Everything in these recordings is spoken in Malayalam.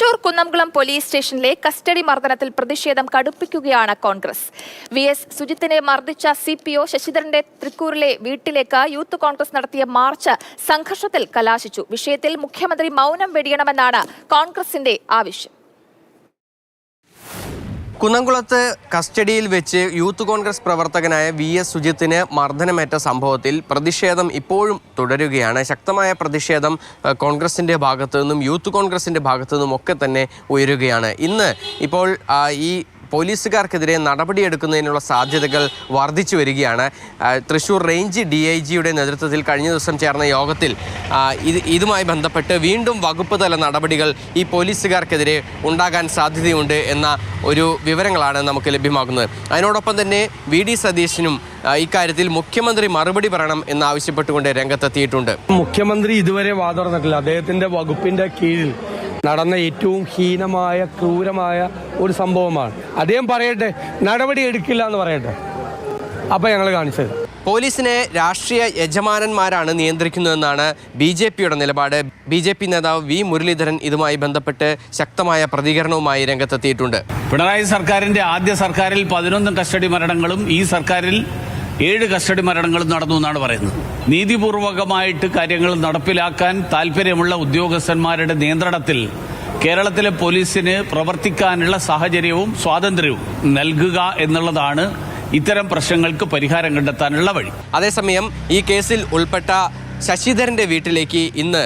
തൃശൂർ കുന്നംകുളം പോലീസ് സ്റ്റേഷനിലെ കസ്റ്റഡി മർദ്ദനത്തിൽ പ്രതിഷേധം കടുപ്പിക്കുകയാണ് കോൺഗ്രസ്. വി എസ് സുജിത്തിനെ മർദ്ദിച്ച സി പി ഒ ശശിധരന്റെ തൃക്കൂറിലെ വീട്ടിലേക്ക് യൂത്ത് കോൺഗ്രസ് നടത്തിയ മാർച്ച് സംഘർഷത്തിൽ കലാശിച്ചു. വിഷയത്തിൽ മുഖ്യമന്ത്രി മൗനം വെടിയണമെന്നാണ് കോൺഗ്രസിന്റെ ആവശ്യം. കുന്നംകുളത്ത് കസ്റ്റഡിയിൽ വെച്ച് യൂത്ത് കോൺഗ്രസ് പ്രവർത്തകനായ വി എസ് സുജിത്തിന് മർദ്ദനമേറ്റ സംഭവത്തിൽ പ്രതിഷേധം ഇപ്പോഴും തുടരുകയാണ്. ശക്തമായ പ്രതിഷേധം കോൺഗ്രസിന്റെ ഭാഗത്തു നിന്നും യൂത്ത് കോൺഗ്രസിന്റെ ഭാഗത്തു നിന്നും ഒക്കെ തന്നെ ഉയരുകയാണ്. ഇന്ന് ഇപ്പോൾ ഈ പോലീസുകാർക്കെതിരെ നടപടിയെടുക്കുന്നതിനുള്ള സാധ്യതകൾ വർദ്ധിച്ചു വരികയാണ്. തൃശൂർ റേഞ്ച് ഡി ഐ ജിയുടെ നേതൃത്വത്തിൽ കഴിഞ്ഞ ദിവസം ചേർന്ന യോഗത്തിൽ ഇത് ഇതുമായി ബന്ധപ്പെട്ട് വീണ്ടും വകുപ്പ് തല നടപടികൾ ഈ പോലീസുകാർക്കെതിരെ ഉണ്ടാകാൻ സാധ്യതയുണ്ട് എന്ന ഒരു വിവരങ്ങളാണ് നമുക്ക് ലഭ്യമാകുന്നത്. അതിനോടൊപ്പം തന്നെ വി ഡി സതീശനും ഇക്കാര്യത്തിൽ മുഖ്യമന്ത്രി മറുപടി പറയണം എന്നാവശ്യപ്പെട്ടുകൊണ്ട് രംഗത്തെത്തിയിട്ടുണ്ട്. മുഖ്യമന്ത്രി ഇതുവരെ വാതുറന്നിട്ടില്ല. അദ്ദേഹത്തിന്റെ വകുപ്പിന്റെ കീഴിൽ നടന്ന ഏറ്റവും ഹീനമായ ക്രൂരമായ ഒരു സംഭവമാണ്. അദ്ദേഹം പറയട്ടെ നടപടി എടുക്കില്ല എന്ന് പറയട്ടെ. അപ്പൊ ഞങ്ങൾ കാണിച്ചത്. പോലീസിനെ രാഷ്ട്രീയ യജമാനന്മാരാണ് നിയന്ത്രിക്കുന്നതെന്നാണ് ബി ജെ പിയുടെ നിലപാട്. ബി ജെ പി നേതാവ് വി മുരളീധരൻ ഇതുമായി ബന്ധപ്പെട്ട് ശക്തമായ പ്രതികരണവുമായി രംഗത്തെത്തിയിട്ടുണ്ട്. പിണറായി സർക്കാരിന്റെ ആദ്യ സർക്കാരിൽ പതിനൊന്ന് കസ്റ്റഡി മരണങ്ങളും ഈ സർക്കാരിൽ ഏഴ് കസ്റ്റഡി മരണങ്ങളും നടന്നു എന്നാണ് പറയുന്നത്. നീതിപൂർവകമായിട്ട് കാര്യങ്ങൾ നടപ്പിലാക്കാൻ താല്പര്യമുള്ള ഉദ്യോഗസ്ഥന്മാരുടെ നിയന്ത്രണത്തിൽ കേരളത്തിലെ പോലീസിന് പ്രവർത്തിക്കാനുള്ള സാഹചര്യവും സ്വാതന്ത്ര്യവും നൽകുക എന്നുള്ളതാണ് ഇത്തരം പ്രശ്നങ്ങൾക്ക് പരിഹാരം കണ്ടെത്താനുള്ള വഴി. അതേസമയം ഈ കേസിൽ ഉൾപ്പെട്ട ശശിധരന്റെ വീട്ടിലേക്ക് ഇന്ന്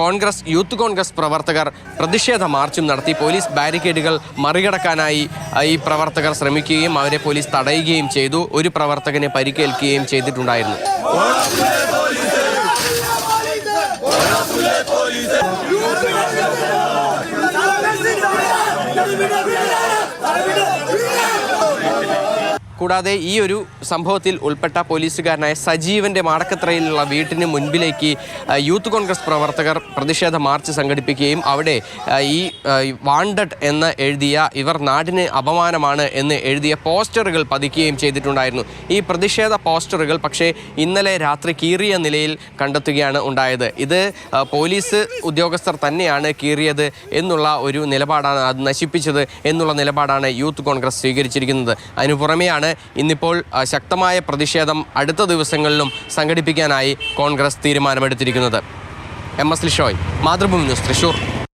കോൺഗ്രസ് യൂത്ത് കോൺഗ്രസ് പ്രവർത്തകർ പ്രതിഷേധ മാർച്ചും നടത്തി. പോലീസ് ബാരിക്കേഡുകൾ മറികടക്കാനായി ഈ പ്രവർത്തകർ ശ്രമിക്കുകയും അവരെ പോലീസ് തടയുകയും ചെയ്തു. ഒരു പ്രവർത്തകനെ പരിക്കേൽക്കുകയും ചെയ്തിട്ടുണ്ടായിരുന്നു. കൂടാതെ ഈ ഒരു സംഭവത്തിൽ ഉൾപ്പെട്ട പോലീസുകാരനായ സജീവന്റെ മാടക്കത്രയിലുള്ള വീട്ടിന് മുൻപിലേക്ക് യൂത്ത് കോൺഗ്രസ് പ്രവർത്തകർ പ്രതിഷേധ മാർച്ച് സംഘടിപ്പിക്കുകയും അവിടെ ഈ വാണ്ടഡ് എന്ന് എഴുതിയ ഇവർ നാടിന് അപമാനമാണ് എന്ന് എഴുതിയ പോസ്റ്ററുകൾ പതിക്കുകയും ചെയ്തിട്ടുണ്ടായിരുന്നു. ഈ പ്രതിഷേധ പോസ്റ്ററുകൾ പക്ഷേ ഇന്നലെ രാത്രി കീറിയ നിലയിൽ കണ്ടെത്തുകയാണ് ഉണ്ടായത്. ഇത് പോലീസ് ഉദ്യോഗസ്ഥർ തന്നെയാണ് കീറിയത് എന്നുള്ള ഒരു നിലപാടാണ് അത് നശിപ്പിച്ചത് എന്നുള്ള നിലപാടാണ് യൂത്ത് കോൺഗ്രസ് സ്വീകരിച്ചിരിക്കുന്നത്. അതിനു പുറമെയാണ് ഇന്നിപ്പോൾ ശക്തമായ പ്രതിഷേധം അടുത്ത ദിവസങ്ങളിലും സംഘടിപ്പിക്കാനായി Congress തീരുമാനമെടുത്തിരിക്കുന്നത്. M S Lishoy Mathrubhumi news Thrissur.